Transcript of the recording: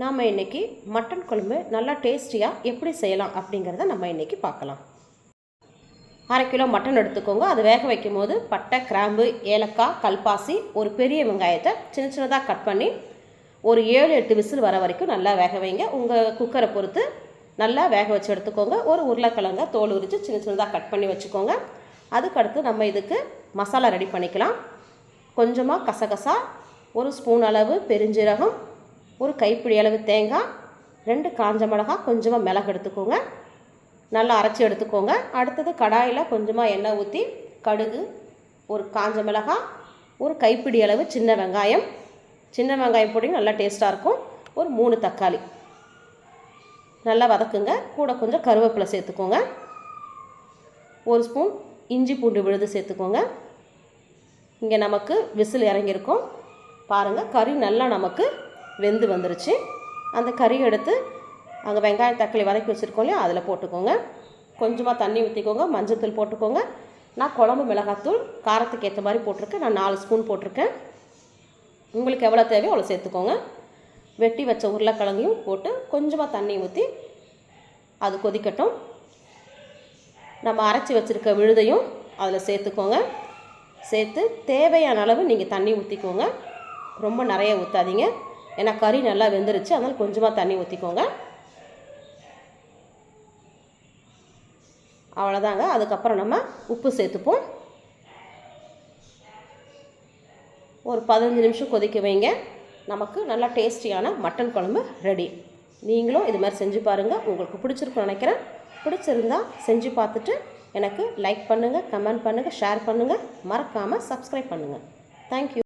நாம் இன்றைக்கி மட்டன் குழம்பு நல்லா டேஸ்டியாக எப்படி செய்யலாம் அப்படிங்கிறத நம்ம இன்றைக்கி பார்க்கலாம். அரை கிலோ மட்டன் எடுத்துக்கோங்க. அது வேக வைக்கும் போது பட்டை கிராம்பு ஏலக்காய் கல்பாசி ஒரு பெரிய வெங்காயத்தை சின்ன சின்னதாக கட் பண்ணி ஒரு ஏழு எட்டு விசில் வர வரைக்கும் நல்லா வேக வைங்க. உங்கள் குக்கரை பொறுத்து நல்லா வேக வச்சு எடுத்துக்கோங்க. ஒரு உருளைக்கிழங்க தோல் உரித்து சின்ன சின்னதாக கட் பண்ணி வச்சுக்கோங்க. அதுக்கடுத்து நம்ம இதுக்கு மசாலா ரெடி பண்ணிக்கலாம். கொஞ்சமாக கசகசா ஒரு ஸ்பூன் அளவு பெருஞ்சீரகம் ஒரு கைப்பிடி அளவு தேங்காய் ரெண்டு காஞ்ச மிளகாய் கொஞ்சமாக மிளகு எடுத்துக்கோங்க. நல்லா அரைச்சி எடுத்துக்கோங்க. அடுத்தது கடாயில் கொஞ்சமாக எண்ணெய் ஊற்றி கடுகு ஒரு காஞ்ச மிளகாய் ஒரு கைப்பிடி அளவு சின்ன வெங்காயம். சின்ன வெங்காயம் பொடியும் நல்லா டேஸ்ட்டாக இருக்கும். ஒரு மூணு தக்காளி. நல்லா வதக்குங்க. கூட கொஞ்சம் கருவேப்பிலை சேர்த்துக்கோங்க. ஒரு ஸ்பூன் இஞ்சி பூண்டு விழுது சேர்த்துக்கோங்க. இங்கே நமக்கு விசில் இறங்கியிருக்கும். பாருங்கள் கறி நல்லா நமக்கு வெந்து வந்துருச்சு. அந்த கறி எடுத்து அங்கே வெங்காயம் தக்காளி வதக்கி வச்சுருக்கோம் இல்லையா? அதில் போட்டுக்கோங்க. கொஞ்சமாக தண்ணி ஊற்றிக்கோங்க மஞ்சத்தூள் போட்டுக்கோங்க. நான் குழம்பு மிளகாத்தூள் காரத்துக்கு ஏற்ற மாதிரி போட்டிருக்கேன். நான் நாலு ஸ்பூன் போட்டிருக்கேன். உங்களுக்கு எவ்வளோ தேவையோ அவ்வளோ சேர்த்துக்கோங்க. வெட்டி வச்ச உருளைக்கிழங்கையும் போட்டு கொஞ்சமாக தண்ணி ஊற்றி அது கொதிக்கட்டும். நம்ம அரைச்சி வச்சுருக்க விழுதையும் அதில் சேர்த்துக்கோங்க. சேர்த்து தேவையான அளவு நீங்கள் தண்ணி ஊற்றிக்கோங்க ரொம்ப நிறைய ஊற்றாதீங்க ஏன்னா கறி நல்லா வெந்துருச்சு அதனால் கொஞ்சமாக தண்ணி ஊற்றிக்கோங்க அவ்வளோதாங்க அதுக்கப்புறம் நம்ம உப்பு சேர்த்துப்போம். ஒரு பதினஞ்சு நிமிஷம் கொதிக்க வைங்க. நமக்கு நல்லா டேஸ்டியான மட்டன் குழம்பு ரெடி. நீங்களும் இது மாதிரி செஞ்சு பாருங்கள் உங்களுக்கு பிடிச்சிருக்குன்னு நினைக்கிறேன். பிடிச்சிருந்தா செஞ்சு பார்த்துட்டு எனக்கு லைக் பண்ணுங்கள் கமெண்ட் பண்ணுங்கள் ஷேர் பண்ணுங்கள் மறக்காமல் சப்ஸ்கிரைப் பண்ணுங்கள் தேங்க்யூ